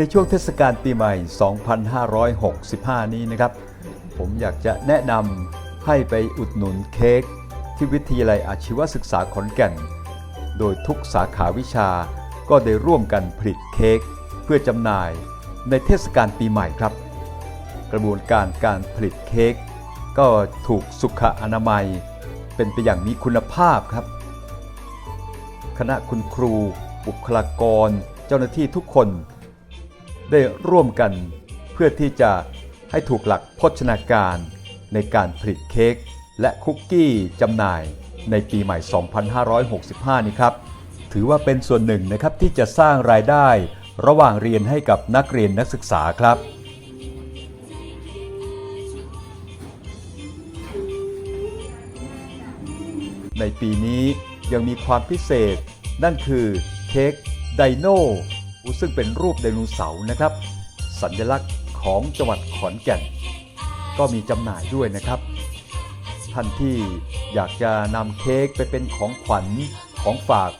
ในช่วงเทศกาลปีใหม่ 2565 นี้นะครับ ผมอยากจะแนะนำให้ไปอุดหนุนเค้กที่วิทยาลัยอาชีวศึกษาขอนแก่น โดยทุกสาขาวิชาก็ได้ร่วมกันผลิตเค้กเพื่อจำหน่ายในเทศกาลปีใหม่ครับ กระบวนการการผลิตเค้กก็ถูกสุขอนามัย เป็นไปอย่างมีคุณภาพครับ คณะคุณครู บุคลากร เจ้าหน้าที่ทุกคน ได้ร่วมกันเพื่อที่จะให้ถูกหลักโภชนาการในการผลิตเค้กและคุกกี้จำหน่ายในปีใหม่ 2565 นี้ครับ ถือว่าเป็นส่วนหนึ่งนะครับที่จะสร้างรายได้ระหว่างเรียนให้กับนักเรียนนักศึกษาครับ ในปีนี้ยังมีความพิเศษ นั่นคือเค้กไดโน ซึ่งเป็นรูปไดโนเสาร์นะครับ สัญลักษณ์ของจังหวัดขอนแก่น ก็มีจำหน่ายด้วยนะครับ ท่านที่อยากจะนำเค้กไปเป็นของขวัญของฝาก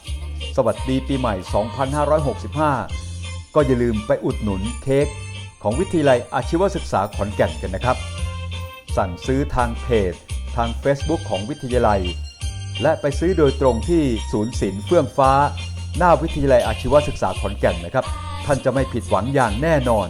สวัสดีปีใหม่ 2565 ก็อย่าลืมไปอุดหนุนเค้กของวิทยาลัยอาชีวศึกษาขอนแก่นกันนะครับ สั่งซื้อทางเพจ ทาง Facebook ของวิทยาลัย และไปซื้อโดยตรงที่ศูนย์ศิลป์เฟื่องฟ้า หน้าวิทยาลัยอาชีวศึกษาขอนแก่นนะครับ ท่านจะไม่ผิดหวังอย่างแน่นอน